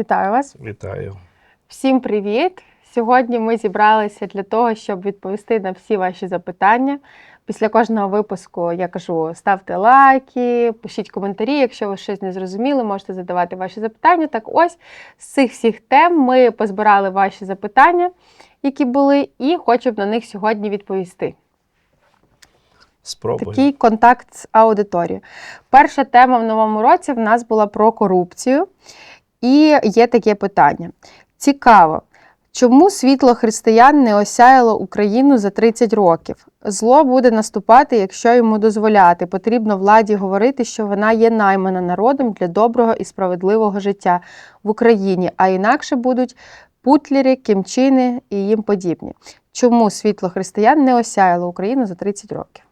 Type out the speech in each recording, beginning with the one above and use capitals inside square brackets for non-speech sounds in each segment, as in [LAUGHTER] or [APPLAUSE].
Вітаю вас. Вітаю. Всім привіт! Сьогодні ми зібралися для того, щоб відповісти на всі ваші запитання. Після кожного випуску я кажу: ставте лайки, пишіть коментарі. Якщо ви щось не зрозуміли, можете задавати ваші запитання. Так ось з цих всіх тем ми позбирали ваші запитання, які були, і хочемо на них сьогодні відповісти. Спробуємо. Такий контакт з аудиторією. Перша тема в новому році в нас була про корупцію. І є таке питання. Цікаво, чому світло християн не осяяло Україну за 30 років? Зло буде наступати, якщо йому дозволяти. Потрібно владі говорити, що вона є наймана народом для доброго і справедливого життя в Україні, а інакше будуть путлери, кімчини і їм подібні. Чому світло християн не осяяло Україну за 30 років?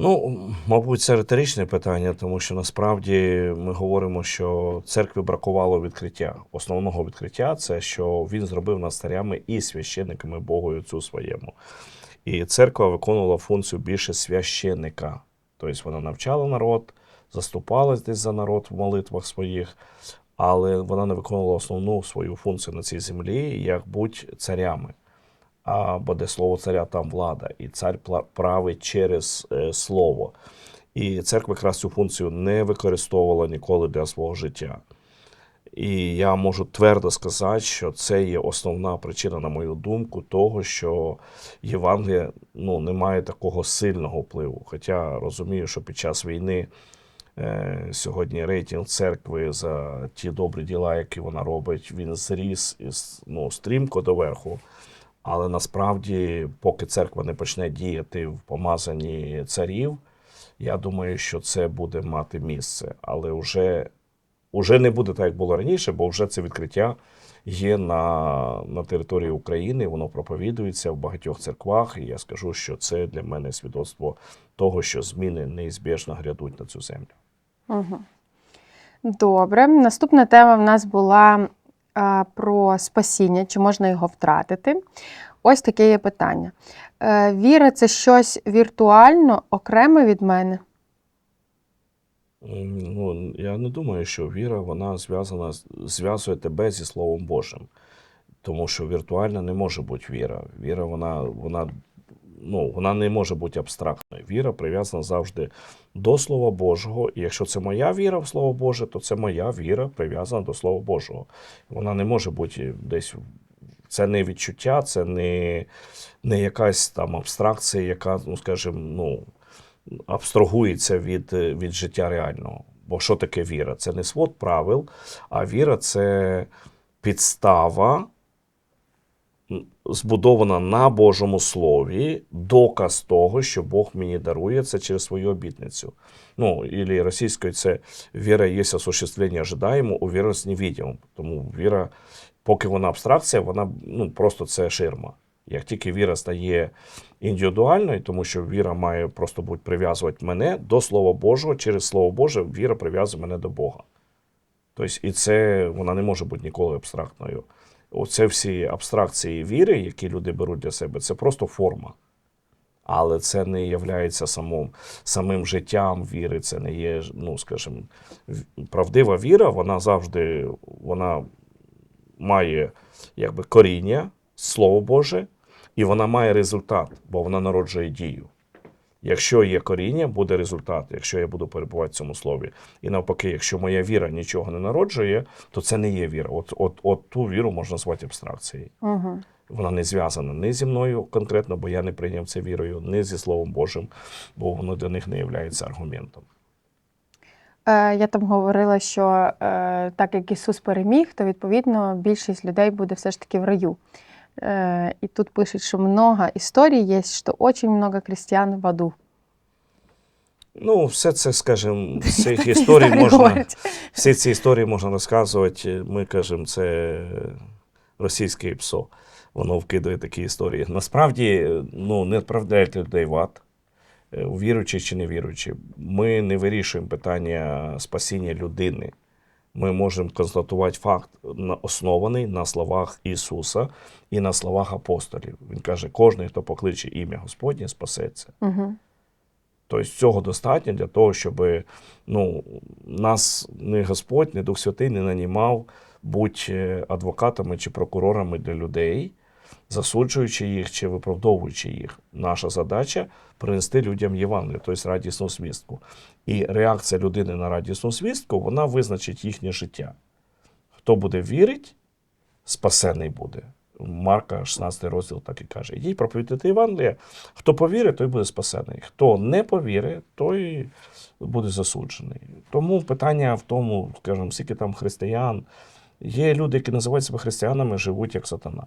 Ну, мабуть, це риторичне питання, тому що насправді ми говоримо, що церкві бракувало відкриття. Основного відкриття це що він зробив нас царями і священниками Богу і Отцю своєму. І церква виконувала функцію більше священника. Тобто вона навчала народ, заступалась десь за народ в молитвах своїх, але вона не виконувала основну свою функцію на цій землі, як бути царями. Бо де слово царя, там влада, і цар править через е, слово. І церква якраз цю функцію не використовувала ніколи для свого життя. І я можу твердо сказати, що це є основна причина, на мою думку, того, що Євангелія ну, не має такого сильного впливу. Хоча розумію, що під час війни е, сьогодні рейтинг церкви за ті добрі діла, які вона робить, він зріс із, ну, стрімко доверху. Але насправді, поки церква не почне діяти в помазанні царів, я думаю, що це буде мати місце. Але вже, вже не буде так, як було раніше, бо вже це відкриття є на, на території України, воно проповідується в багатьох церквах. І я скажу, що це для мене свідоцтво того, що зміни неізбіжно грядуть на цю землю. Угу. Добре. Наступна тема в нас була про спасіння, чи можна його втратити. Ось таке є питання. Е, віра це щось віртуально окреме від мене. Ну, я не думаю, що віра вона зв'язана зв'язує тебе зі Словом Божим. Тому що віртуальна не може бути віра. Віра, вона, вона, ну, вона не може бути абстрактною. Віра прив'язана завжди до Слова Божого. І якщо це моя віра в Слово Боже, то це моя віра прив'язана до Слова Божого. Вона не може бути десь. Це не відчуття, це не, не якась там абстракція, яка, ну скажімо, ну, абстрагується від, від життя реального. Бо що таке віра? Це не свод правил, а віра це підстава, збудована на Божому Слові, доказ того, що Бог мені дарує це через свою обітницю. Ну, і російською це віра є осуществлення ожидаємо, увіреність невидимо. Тому віра, поки вона абстракція, вона ну, просто це ширма. Як тільки віра стає індивідуальною, тому що віра має просто бути прив'язувати мене до Слова Божого, через Слово Боже віра прив'язує мене до Бога. Тобто, і це вона не може бути ніколи абстрактною. Оце всі абстракції віри, які люди беруть для себе, це просто форма. Але це не є самим, самим життям віри, це не є, ну, скажімо, правдива віра, вона завжди вона має якби, коріння, Слово Боже, і вона має результат, бо вона народжує дію. Якщо є коріння, буде результат, якщо я буду перебувати в цьому слові. І навпаки, якщо моя віра нічого не народжує, то це не є віра. От, от, от ту віру можна назвати абстракцією. Угу. Вона не зв'язана ні зі мною конкретно, бо я не прийняв це вірою, ні зі Словом Божим, бо воно для них не є аргументом. Е, я там говорила, що е, так як Ісус переміг, то відповідно більшість людей буде все ж таки в раю. Е, і тут пишуть, що много історій є, що дуже багато християн в аду. Ну, [LAUGHS] все це, скажімо, Такі історій історії можна. Всі ці історії можна розказувати. Ми кажемо, це російське ПСО. Воно вкидає такі історії. Насправді, ну, не відправляйте людей в ад, е, віруючи чи не віруючи. Ми не вирішуємо питання спасіння людини. Ми можемо констатувати факт, оснований на словах Ісуса і на словах апостолів. Він каже: кожен, хто покличе ім'я Господнє, спасеться. Угу. Тобто цього достатньо для того, щоб ну, нас не Господь, не Дух Святий не нанімав бути адвокатами чи прокурорами для людей, засуджуючи їх чи виправдовуючи їх. Наша задача принести людям Євангелію, тобто радісну звістку. І реакція людини на радісну звістку, вона визначить їхнє життя. Хто буде вірити, спасений буде. Марка 16 розділ так і каже: Йдіть проповідати Євангелія. Хто повірить, той буде спасений. Хто не повірить, той буде засуджений. Тому питання в тому, скажімо, скільки там християн. Є люди, які називають себе християнами, живуть як сатана.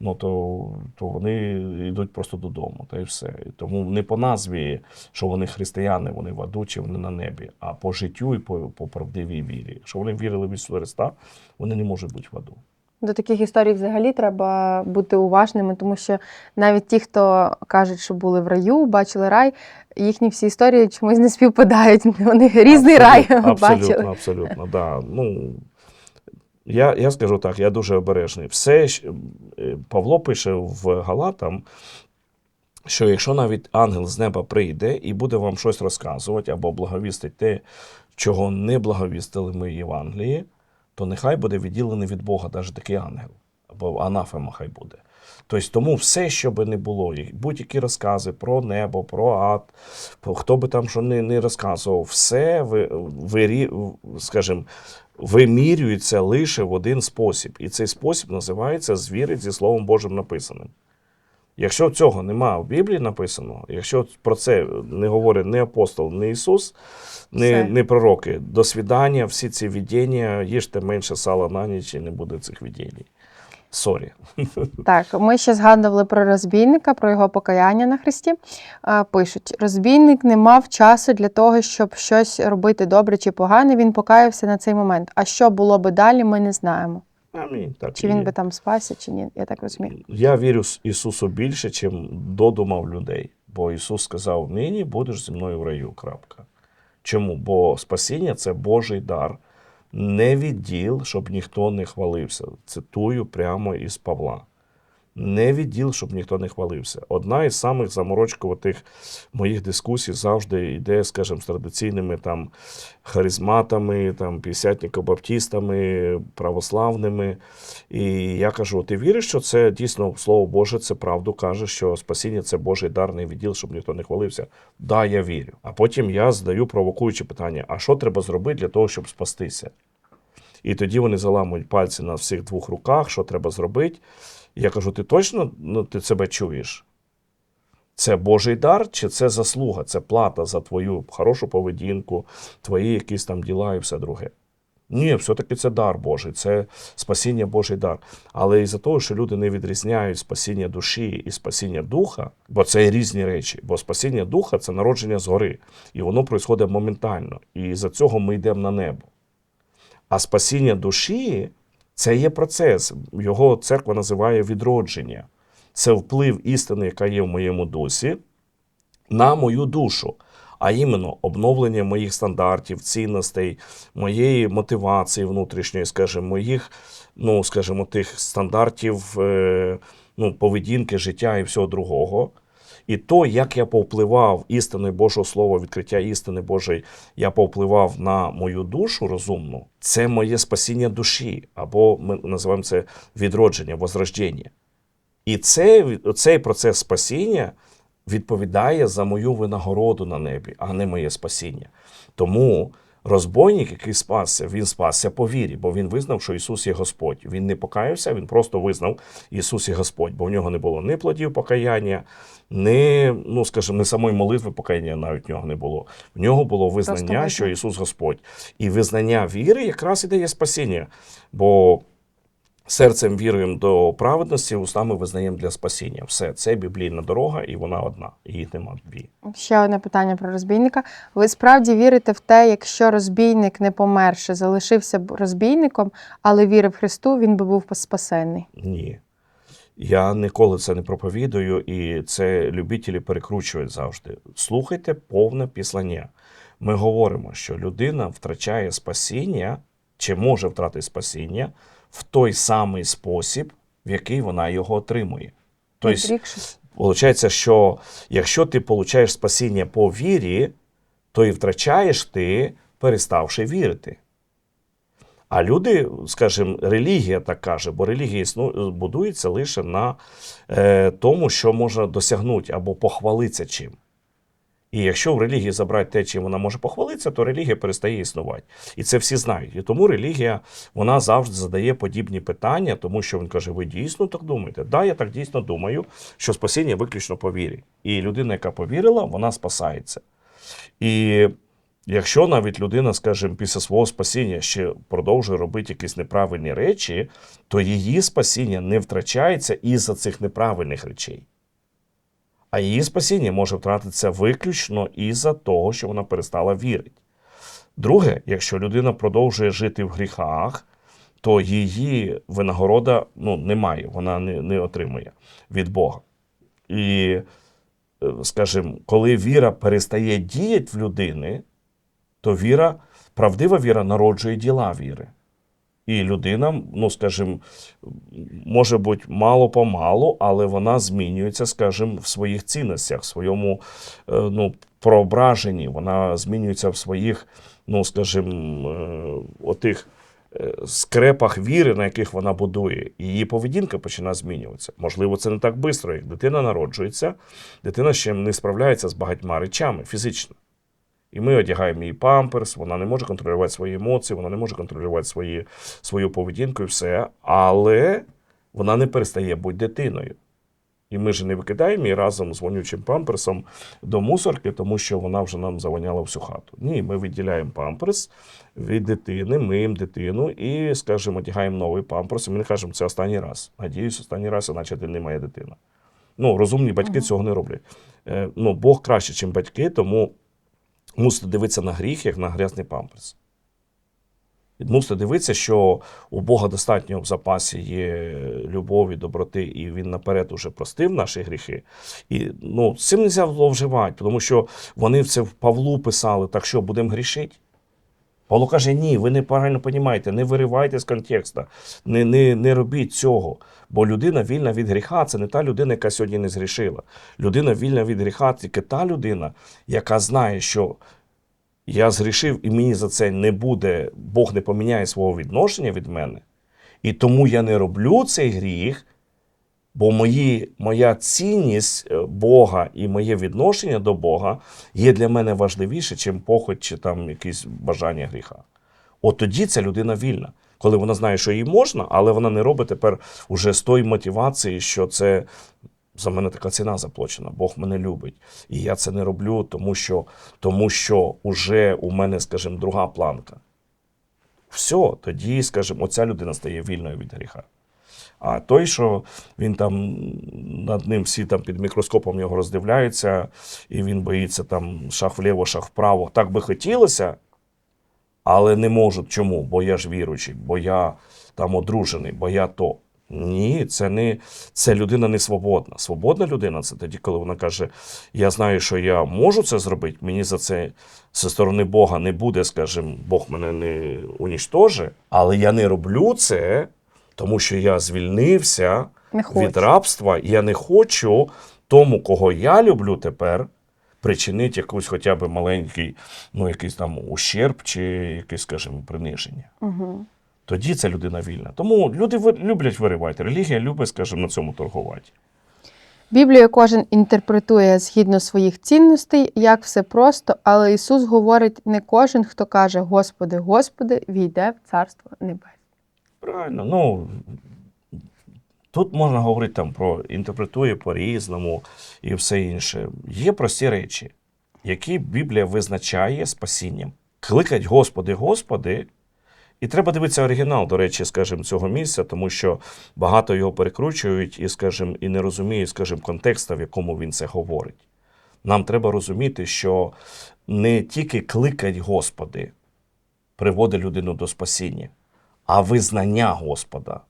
Ну, то, то вони йдуть просто додому, та й все. Тому не по назві, що вони християни, вони в аду чи вони на небі, а по життю і по, по правдивій вірі. Якщо вони вірили в Ісуса Христа, вони не можуть бути в аду. До таких історій взагалі треба бути уважними, тому що навіть ті, хто кажуть, що були в раю, бачили рай, їхні всі історії чомусь не співпадають. [LAUGHS] Вони різний рай Абсолютно, бачили. Абсолютно, абсолютно, да. Ну, я, я скажу так, я дуже обережний. Все, е, Павло пише в Галатам, що якщо навіть ангел з неба прийде і буде вам щось розказувати або благовістить те, чого не благовістили ми Євангелії, то нехай буде відділений від Бога навіть такий ангел, або анафема хай буде. Тобто тому все, що би не було, будь-які розкази про небо, про ад, хто би там що не, не розказував, все ви, вирі, скажімо, вимірюється лише в один спосіб. І цей спосіб називається звірить зі Словом Божим написаним. Якщо цього нема в Біблії написано, якщо про це не говорить ні апостол, ні Ісус, ні, ні пророки, до свідання, всі ці видіння, їжте менше сала на ніч і не буде цих видінь. Сорі. Так, ми ще згадували про розбійника, про його покаяння на Христі. Е, Пишуть: розбійник не мав часу для того, щоб щось робити добре чи погане. Він покаявся на цей момент. А що було би далі, ми не знаємо. Амінь. Так Чи він є. би там спасся, чи ні. Я так розумію. Я вірю Ісусу більше, чим додумав людей. Бо Ісус сказав: нині будеш зі мною в раю. Крапка. Чому? Бо спасіння це Божий дар, не відділ, щоб ніхто не хвалився. Цитую прямо із Павла. Не відділ, щоб ніхто не хвалився. Одна із самих заморочкуватих моїх дискусій завжди йде, скажімо, з традиційними там харизматами, там п'ятдесятнико-баптістами, православними. І я кажу: ти віриш, що це дійсно слово Боже, це правду каже, що спасіння це Божий дарний відділ, щоб ніхто не хвалився. Да, я вірю. А потім я задаю провокуюче питання: а що треба зробити для того, щоб спастися? І тоді вони заламують пальці на всіх двох руках, що треба зробити. Я кажу: ти точно ну, ти себе чуєш? Це Божий дар, чи це заслуга, це плата за твою хорошу поведінку, твої якісь там діла і все друге. Ні, все-таки це дар Божий, це спасіння Божий дар. Але із-за того, що люди не відрізняють спасіння душі і спасіння духа, бо це різні речі. Бо спасіння духа це народження згори, і воно відбувається моментально. І за цього ми йдемо на небо. А спасіння душі це є процес. Його церква називає відродження. Це вплив істини, яка є в моєму дусі, на мою душу. А іменно обновлення моїх стандартів, цінностей, моєї мотивації внутрішньої, скажімо, моїх, ну, скажімо, тих стандартів е, ну, поведінки, життя і всього другого. І то, як я повпливав істиною Божого Слова, відкриття істини Божої, я повпливав на мою душу розумну, це моє спасіння душі, або ми називаємо це відродження, возрождення. І це, цей процес спасіння відповідає за мою винагороду на небі, а не моє спасіння. Тому розбойник, який спасся, він спасся по вірі, бо він визнав, що Ісус є Господь. Він не покаявся, він просто визнав Ісус є Господь, бо в нього не було ні плодів покаяння, ні, ну скажімо, не самої молитви покаяння навіть в нього не було. В нього було визнання, що Ісус Господь. І визнання віри якраз і дає спасіння. Бо серцем віруємо до праведності, устами визнаємо для спасіння. Все, це біблійна дорога, і вона одна. Їх нема дві. Ще одне питання про розбійника. Ви справді вірите в те, якщо розбійник не померше, залишився б розбійником, але вірив Христу, він би був спасенний. Ні. Я ніколи це не проповідую, і це любителі перекручують завжди. Слухайте повне післання. Ми говоримо, що людина втрачає спасіння, чи може втратити спасіння в той самий спосіб, в який вона його отримує. Тобто. Получається, що якщо ти получаєш спасіння по вірі, то і втрачаєш ти, переставши вірити. А люди, скажімо, релігія так каже, бо релігія існу, будується лише на е, тому, що можна досягнути або похвалитися чим. І якщо в релігії забрати те, чим вона може похвалитися, то релігія перестає існувати. І це всі знають. І тому релігія вона завжди задає подібні питання, тому що він каже: ви дійсно так думаєте? Да, я так дійсно думаю, що спасіння виключно по вірі. І людина, яка повірила, вона спасається. І якщо навіть людина, скажімо, після свого спасіння ще продовжує робити якісь неправильні речі, то її спасіння не втрачається із-за цих неправильних речей. А її спасіння може втратитися виключно із-за того, що вона перестала вірити. Друге, якщо людина продовжує жити в гріхах, то її винагорода ну, немає, вона не, не отримує від Бога. І, е, скажімо, коли віра перестає діяти в людини, то віра, правдива віра народжує діла віри. І людина, ну скажімо, може бути мало-помалу, але вона змінюється, скажімо, в своїх цінностях, в своєму е, ну, проображенні. Вона змінюється в своїх, ну скажімо, е, отих е, скрепах віри, на яких вона будує. Її поведінка починає змінюватися. Можливо, це не так швидко, як дитина народжується, дитина ще не справляється з багатьма речами фізично. І ми одягаємо її памперс, вона не може контролювати свої емоції, вона не може контролювати свої, свою поведінку і все. Але вона не перестає бути дитиною. І ми ж не викидаємо її разом з вонючим памперсом до мусорки, тому що вона вже нам завоняла всю хату. Ні, ми відділяємо памперс від дитини, миємо дитину і, скажімо, одягаємо новий памперс. І ми не кажемо, це останній раз. Надіюсь, останній раз, іначе ти не моя дитина. Ну, розумні батьки цього не роблять. Е, ну, Бог краще, ніж батьки, тому мусите дивитися на гріх, як на грязний памперс. Мусите дивитися, що у Бога достатньо в запасі є любові, доброти, і Він наперед уже простив наші гріхи. І ну, цим не можна зловживати, тому що вони це в Павлу писали, так що будемо грішити. Павло каже: ні, ви неправильно розумієте, не виривайте з контекста, не, не, не робіть цього. Бо людина вільна від гріха це не та людина, яка сьогодні не згрішила. Людина вільна від гріха тільки та людина, яка знає, що я згрішив, і мені за це не буде, Бог не поміняє свого відношення від мене. І тому я не роблю цей гріх, бо мої, моя цінність е, Бога і моє відношення до Бога є для мене важливіше, ніж похоть чи там якісь бажання гріха. От тоді ця людина вільна, коли вона знає, що їй можна, але вона не робить тепер уже з тої мотивації, що це за мене така ціна заплачена. Бог мене любить. І я це не роблю, тому що, тому що уже у мене, скажімо, друга планка. Все, тоді, скажімо, оця людина стає вільною від гріха. А той, що він там над ним всі там під мікроскопом його роздивляються, і він боїться там шаг вліво, шаг вправо. Так би хотілося, але не можуть. Чому? Бо я ж віруючий, бо я там одружений, бо я то. Ні, це не це людина не свободна. Свободна людина це тоді, коли вона каже: Я знаю, що я можу це зробити. Мені за це зі сторони Бога не буде, скажімо, Бог мене не уніштожить, але я не роблю це, тому що я звільнився від рабства, і я не хочу тому, кого я люблю тепер, причинити якийсь хоча б маленький, ну, якийсь там ущерб чи якесь, скажімо, приниження. Угу. Тоді ця людина вільна. Тому люди люблять виривати. Релігія любить, скажімо, на цьому торгувати. Біблію кожен інтерпретує згідно своїх цінностей, як все просто, але Ісус говорить: не кожен, хто каже Господи, Господи, війде в Царство Небесне. Правильно, ну тут можна говорити там про інтерпретує по-різному і все інше. Є прості речі, які Біблія визначає спасінням. Кликать Господи, Господи. І треба дивитися оригінал, до речі, скажімо, цього місця, тому що багато його перекручують і, скажімо, і не розуміють, скажімо, контекста, в якому він це говорить. Нам треба розуміти, що не тільки кликать Господи приводить людину до спасіння, а визнання Господа.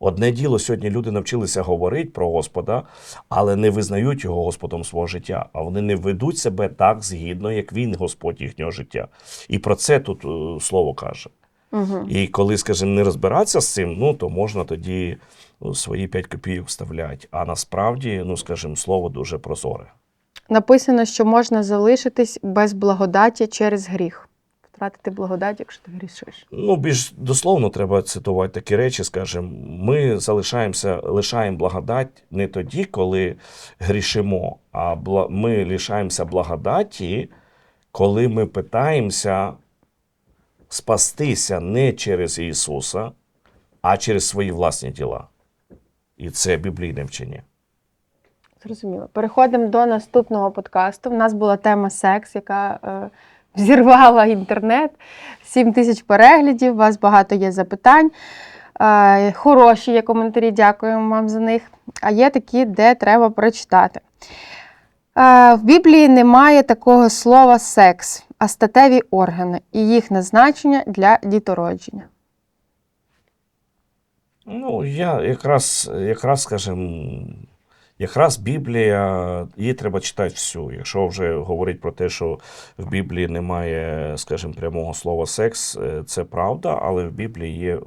Одне діло, сьогодні люди навчилися говорити про Господа, але не визнають його Господом свого життя, а вони не ведуть себе так згідно, як він Господь їхнього життя. І про це тут е, слово каже. Угу. І коли, скажімо, не розбиратися з цим, ну то можна тоді ну, свої 5 копійок вставляти. А насправді, ну скажімо, слово дуже прозоре. Написано, що можна залишитись без благодаті через гріх. Втратити благодать, якщо ти грішиш. Ну, більш дословно треба цитувати такі речі, скажімо, ми залишаємося, лишаємо благодать не тоді, коли грішимо, а ми лишаємося благодаті, коли ми питаємося спастися не через Ісуса, а через свої власні діла. І це біблійне вчення. Зрозуміло. Переходимо до наступного подкасту. У нас була тема секс, яка е, взірвала інтернет. 7 тисяч переглядів, у вас багато є запитань. Е, хороші є коментарі, дякуємо вам за них. А є такі, де треба прочитати. Е, в Біблії немає такого слова секс, а статеві органи і їх назначення для дітородження. Ну, я якраз, якраз, скажем, якраз Біблія, її треба читати всю. Якщо вже говорить про те, що в Біблії немає, скажімо, прямого слова секс, е, це правда, але в Біблії є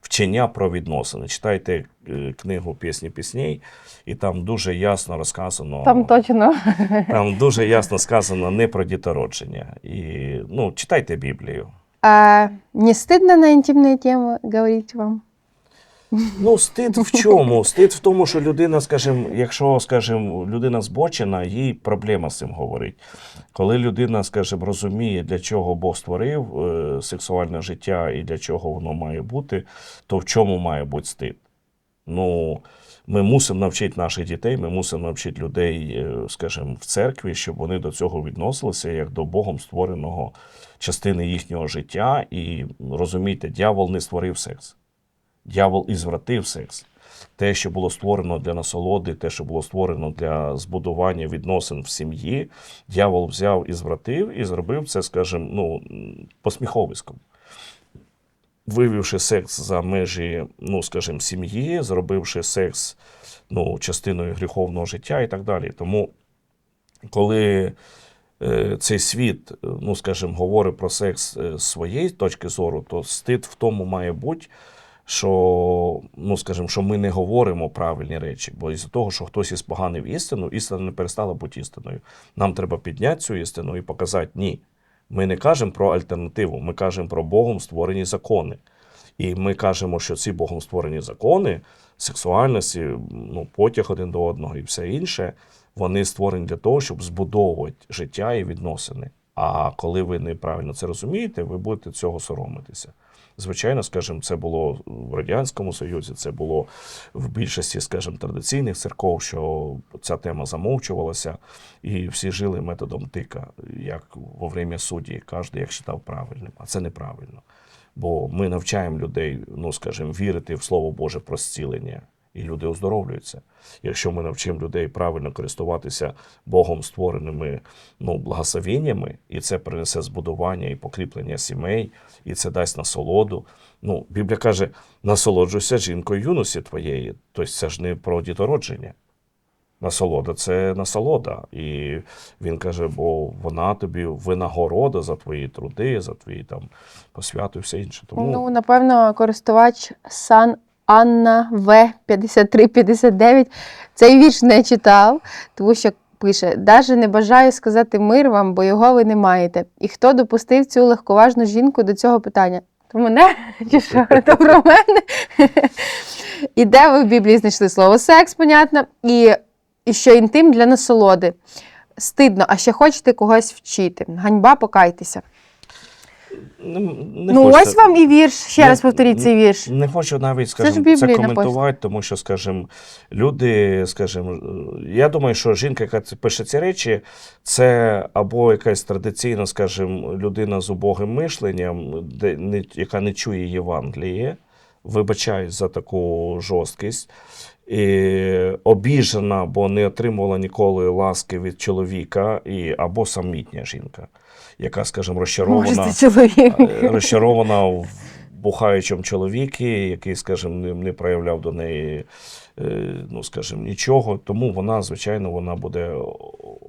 вчення про відносини. Читайте е, книгу Пісні пісней, і там дуже ясно розказано. Там точно. [LAUGHS] Там дуже ясно сказано не про дітородження. І ну, читайте Біблію. А, не стыдно на интимные темы говорить вам? Ну, стид в чому? Стид в тому, що людина, скажімо, якщо, скажімо, людина збочена, їй проблема з цим говорить. Коли людина, скажімо, розуміє, для чого Бог створив е, сексуальне життя і для чого воно має бути, то в чому має бути стид? Ну, ми мусимо навчити наших дітей, ми мусимо навчити людей, е, скажімо, в церкві, щоб вони до цього відносилися як до Богом створеного частини їхнього життя. І розумійте, дьявол не створив секс. Дьявол і звратив секс. Те, що було створено для насолоди, те, що було створено для збудування відносин в сім'ї, дьявол взяв і звратив і зробив це, скажімо, ну, посміховиськом. Вивівши секс за межі, ну, скажімо, сім'ї, зробивши секс ну, частиною гріховного життя і так далі. Тому, коли е, цей світ, ну, скажімо, говорить про секс е, з своєї точки зору, то стид в тому має бути, що, ну, скажімо, що ми не говоримо правильні речі, бо із-за того, що хтось іспоганив істину, істина не перестала бути істиною. Нам треба підняти цю істину і показати ні. Ми не кажемо про альтернативу, ми кажемо про Богом створені закони. І ми кажемо, що ці Богом створені закони, сексуальності, ну, потяг один до одного і все інше, вони створені для того, щоб збудовувати життя і відносини. А коли ви неправильно це розумієте, ви будете цього соромитися. Звичайно, скажімо, це було в Радянському Союзі, це було в більшості, скажімо, традиційних церков, що ця тема замовчувалася, і всі жили методом тика, як во время судді, кожен як вважав правильним. А це неправильно. Бо ми навчаємо людей, ну скажімо, вірити в Слово Боже про зцілення, і люди оздоровлюються. Якщо ми навчимо людей правильно користуватися Богом створеними ну, благословеннями, і це принесе збудування і покріплення сімей, і це дасть насолоду. Ну, Біблія каже: насолоджуйся жінкою юності твоєї. Тобто це ж не про дітородження. Насолода це насолода. І він каже, бо вона тобі винагорода за твої труди, за твої там посвяту і все інше. Тому Ну, напевно, користувач Сан Анна В 5359 цей вірш не читав, тому що пише: Даже не бажаю сказати мир вам, бо його ви не маєте. І хто допустив цю легковажну жінку до цього питання? То мене [LAUGHS] чи що? То про мене? І де ви в Біблії знайшли слово секс, понятно, і, і що інтим для насолоди. Стидно, а ще хочете когось вчити. Ганьба, покайтеся. Не, не ну, хочеться- ось вам і вірш. Ще Не- раз повторіть цей вірш. Не хочу навіть, скажімо, це, це коментувати, тому що, скажімо, люди, скажімо, я думаю, що жінка, яка пише ці речі, це або якась традиційна, скажімо, людина з убогим мишленням, де не, яка не чує Євангеліє, вибачаюсь за таку жорсткість. І обіжена, бо не отримувала ніколи ласки від чоловіка, і, або самітня жінка, яка, скажімо, розчарована. Е, розчарована в бухаючому чоловікі, який, скажімо, не, не проявляв до неї, е, ну, скажімо, нічого. Тому вона, звичайно, вона буде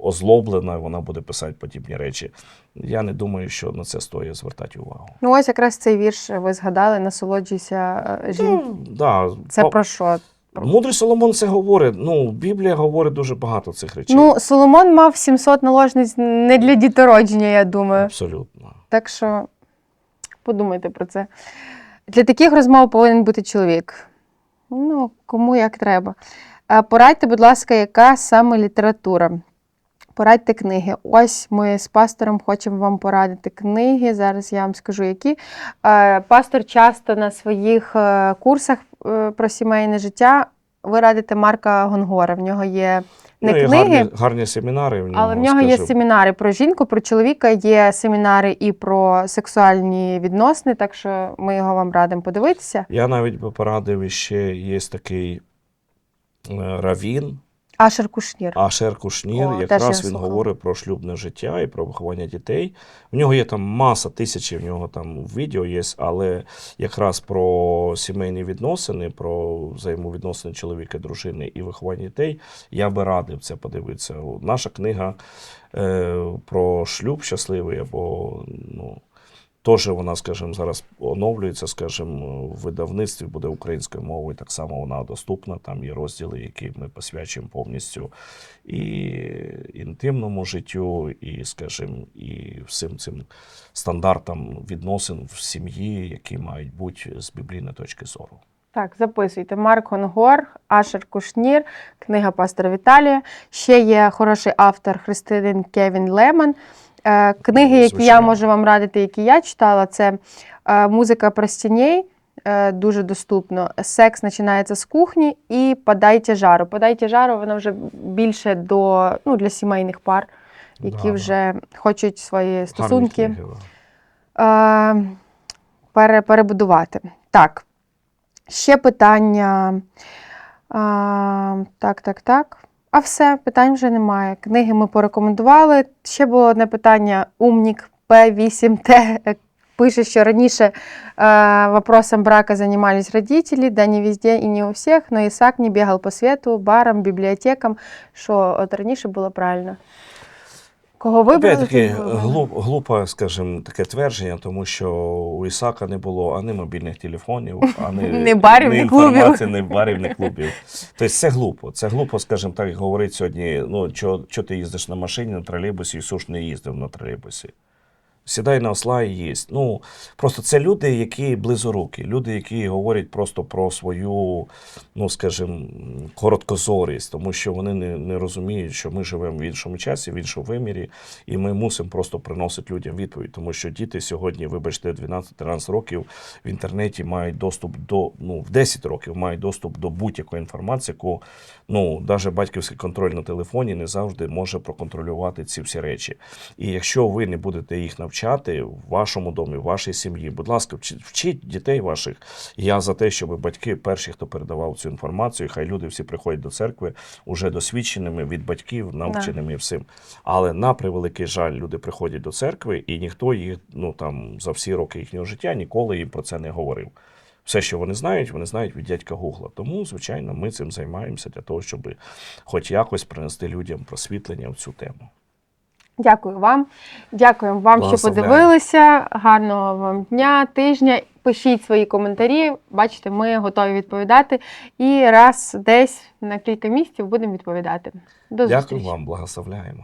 озлоблена, вона буде писати подібні речі. Я не думаю, що на це стоїть звертати увагу. Ну, ось якраз цей вірш ви згадали, насолоджуйся е, жінкою. Ну, да, Це про що? Мудрий Соломон це говорить. Ну, Біблія говорить дуже багато цих речей. Ну, Соломон мав 700 наложниць не для дітородження, я думаю. Абсолютно. Так що подумайте про це. Для таких розмов повинен бути чоловік. Ну, кому як треба. Порадьте, будь ласка, яка саме література? Порадьте книги. Ось ми з пастором хочемо вам порадити книги. Зараз я вам скажу, які. Е, Пастор часто на своїх е, курсах е, про сімейне життя ви радите Марка Гонгора. В нього є не ну, і книги. гарні, гарні семінари. В нього, Але в нього є семінари про жінку, про чоловіка, є семінари і про сексуальні відносини, так що ми його вам радимо подивитися. Я навіть би порадив ще є такий равін, Ашер Кушнір. Ашер Кушнір. О, якраз він говорить про шлюбне життя і про виховання дітей. В нього є там маса тисячі, в нього там відео є, але якраз про сімейні відносини, про взаємовідносини чоловіка, дружини і виховання дітей, я би радив це подивитися. Наша книга е, про шлюб щасливий або ну. Теж вона, скажімо, зараз оновлюється, скажімо, в видавництві буде українською мовою, так само вона доступна. Там є розділи, які ми посвячуємо повністю і інтимному життю, і, скажімо, і всім цим стандартам відносин в сім'ї, які мають бути з біблійної точки зору. Так, записуйте. Марк Гонгор, Ашер Кушнір, книга пастора Віталія. Ще є хороший автор християнин Кевін Леман. Е, Книги, які я можу вам радити, які я читала, це е, музика простіней. е, Дуже доступно. Секс починається з кухні і подайте жару. Подайте жару, вона вже більше до ну, для сімейних пар, які Да, да. вже хочуть свої стосунки книги, пере, перебудувати. Так. Ще питання. А, так, так, так. А все, питань вже немає. Книги ми порекомендували. Ще було одне питання. Умнік П8Т е, пише, що раніше э, вопросом брака занимались родители, да не везде и не у всех, но Исаак не бегал по свету, барам, бібліотекам, що от раніше було правильно. Кого вибрали? Опять-таки, того глуп, глупе, скажімо, таке твердження, тому що у Ісака не було ані мобільних телефонів, ані [LAUGHS] не барів, ні інформації, ні барів, не клубів. Тобто це глупо. Це глупо, скажімо так, говорить сьогодні, ну, що, ти їздиш на машині, на тролейбусі, суш не їздив на тролейбусі. Сідай на осла і їсть. Ну, просто це люди, які близорукі, люди, які говорять просто про свою, ну скажімо, короткозорість, тому що вони не, не розуміють, що ми живемо в іншому часі, в іншому вимірі, і ми мусимо просто приносити людям відповідь. Тому що діти сьогодні, вибачте, 12-13 років в інтернеті мають доступ до, ну, в 10 років мають доступ до будь-якої інформації, яку ну, навіть батьківський контроль на телефоні не завжди може проконтролювати ці всі речі. І якщо ви не будете їх навчати в вашому домі, в вашій сім'ї, будь ласка, вчіть дітей ваших. Я за те, щоб батьки перші, хто передавав цю інформацію, хай люди всі приходять до церкви уже досвідченими від батьків, навченими всім. Але на превеликий жаль, люди приходять до церкви, і ніхто їх ну там за всі роки їхнього життя ніколи їм про це не говорив. Все, що вони знають, вони знають від дядька Гугла. Тому, звичайно, ми цим займаємося для того, щоб хоч якось принести людям просвітлення в цю тему. Дякую вам. Дякуємо вам, що подивилися. Гарного вам дня, тижня. Пишіть свої коментарі. Бачите, ми готові відповідати. І раз десь на кілька місяців будемо відповідати. До Дякую вам, благословляємо.